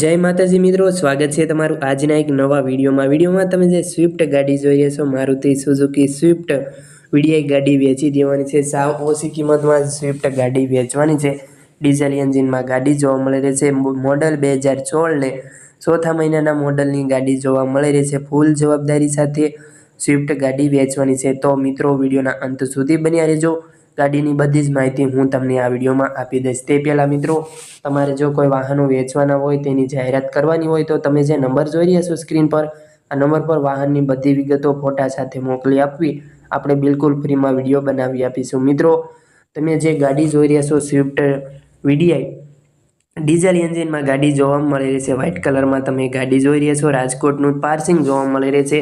જય માતાજી મિત્રો, સ્વાગત છે તમારું આજના એક નવા વિડીયોમાં. વિડીયોમાં તમે જે સ્વિફ્ટ ગાડી જોઈ રહ્યા છો, મારુતિ સુઝુકી સ્વિફ્ટ વીડીઆઈ ગાડી વેચી દેવાની છે. સાવ ઓછી કિંમતમાં સ્વિફ્ટ ગાડી વેચવાની છે. ડીઝલ એન્જિનમાં ગાડી જોવા મળી રહી છે. મોડલ બે હજાર સોળને ચોથા મહિનાના મોડલની ગાડી જોવા મળી રહી છે. ફૂલ જવાબદારી સાથે સ્વિફ્ટ ગાડી વેચવાની છે. તો મિત્રો, વિડીયોના અંત સુધી બન્યા રહેજો. ગાડીની બધી જ માહિતી હું તમને આ વિડીયોમાં આપી દઈશ. તે પહેલાં મિત્રો, તમારે જો કોઈ વાહનો વેચવાના હોય, તેની જાહેરાત કરવાની હોય, તો તમે જે નંબર જોઈ રહ્યા છો સ્ક્રીન પર, આ નંબર પર વાહનની બધી વિગતો ફોટા સાથે મોકલી આપવી. આપણે બિલકુલ ફ્રીમાં વીડિયો બનાવી આપીશું. મિત્રો, તમે જે ગાડી જોઈ રહ્યા છો સ્વિફ્ટ વીડીઆઈ ડીઝલ એન્જિનમાં ગાડી જોવા મળી રહી છે. વ્હાઇટ કલરમાં તમે ગાડી જોઈ રહ્યા છો. રાજકોટનું પાર્સિંગ જોવા મળી રહે છે.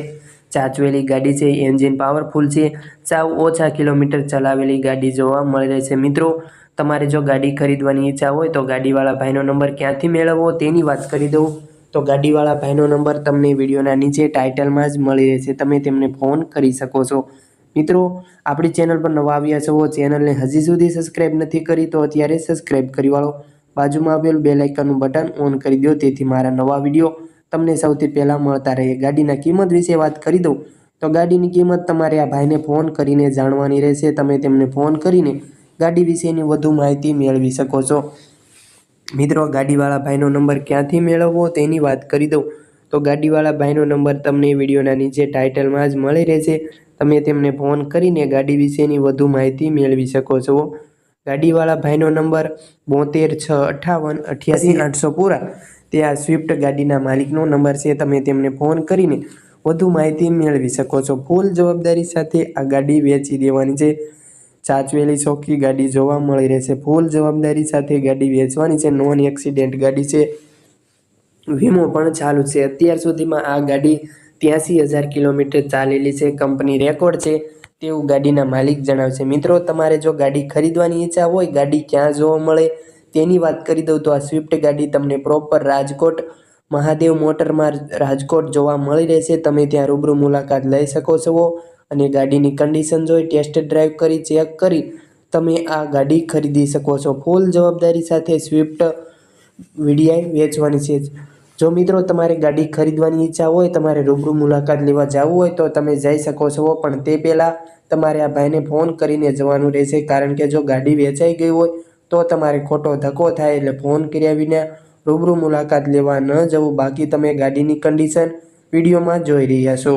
ચાચવેલી ગાડી છે, એન્જિન પાવરફુલ છે, સાવ ઓછા કિલોમીટર ચલાવેલી ગાડી જોવા મળી રહે છે. મિત્રો, તમારે જો ગાડી ખરીદવાની ઈચ્છા હોય તો ગાડીવાળા ભાઈનો નંબર ક્યાંથી મેળવવો તેની વાત કરી દઉં. તો ગાડીવાળા ભાઈનો નંબર તમને વિડીયોના નીચે ટાઇટલમાં જ મળી રહેશે. તમે તેમને ફોન કરી શકો છો. મિત્રો, આપણી ચેનલ પર નવા આવ્યા છો ચેનલને હજી સુધી સબસ્ક્રાઈબ નથી કરી તો અત્યારે સબસ્ક્રાઈબ કરી વાળો. બાજુમાં આવેલ બે લાઇકનનું બટન ઓન કરી દો, તેથી મારા નવા વીડિયો તમને સૌથી પહેલાં મળતા રહે ગાડીના કિંમત વિશે વાત કરી દઉં. તો ગાડીની કિંમત તમારે આ ભાઈને ફોન કરીને જાણવાની રહેશે. તમે તેમને ફોન કરીને ગાડી વિશેની વધુ માહિતી મેળવી શકો છો. મિત્રો, ગાડીવાળા ભાઈનો નંબર ક્યાંથી મેળવવો તેની વાત કરી દઉં. તો ગાડીવાળા ભાઈનો નંબર તમને વિડીયોના નીચે ટાઇટલમાં જ મળી રહેશે. તમે તેમને ફોન કરીને ગાડી વિશેની વધુ માહિતી મેળવી શકો છો. ગાડીવાળા ભાઈનો નંબર બોતેર છ અઠ્ઠાવન અઠ્યાસી આઠસો પૂરા. તે આ સ્વિફ્ટ ગાડીના માલિકનો નંબર છે, તમે તેમને ફોન કરીને વધુ માહિતી મેળવી શકો છો. ફૂલ જવાબદારી સાથે આ ગાડી વેચી દેવાની છે. ચાચવેલી ચોખ્ખી ગાડી જોવા મળી રહેશે ફૂલ જવાબદારી સાથે ગાડી વેચવાની છે. નોન એક્સિડેન્ટ ગાડી છે. વીમો પણ ચાલુ છે. અત્યાર સુધીમાં આ ગાડી ત્યાંસી હજાર કિલોમીટર ચાલેલી છે. કંપની રેકોર્ડ છે. તેવું ગાડીના માલિક જણાવશે. મિત્રો, તમારે જો ગાડી ખરીદવાની ઈચ્છા હોય, ગાડી ક્યાં જોવા મળે તેની વાત કરી દઉં તો આ સ્વિફ્ટ ગાડી તમને પ્રોપર રાજકોટ મહાદેવ મોટરમાં રાજકોટ જોવા મળી રહેશે. તમે ત્યાં રૂબરૂ મુલાકાત લઈ શકો છો અને ગાડીની કન્ડિશન જોઈ ટેસ્ટ ડ્રાઈવ કરી, ચેક કરી તમે આ ગાડી ખરીદી શકો છો. ફૂલ જવાબદારી સાથે સ્વિફ્ટ વીડીઆઈ વેચવાની છે. જો મિત્રો તમારે ગાડી ખરીદવાની ઈચ્છા હોય, તમારે રૂબરૂ મુલાકાત લેવા જવું હોય, તો તમે જઈ શકો છો. પણ તે પહેલાં તમારે આ ભાઈને ફોન કરીને જવાનું રહેશે. કારણ કે જો ગાડી વેચાઈ ગઈ હોય, તો તમારે ખોટો ધક્કો થાય એટલે ફોન કર્યા વિના રૂબરૂ મુલાકાત લેવા ન જવું. બાકી તમે ગાડીની કન્ડિશન વિડીયોમાં જોઈ રહ્યા છો.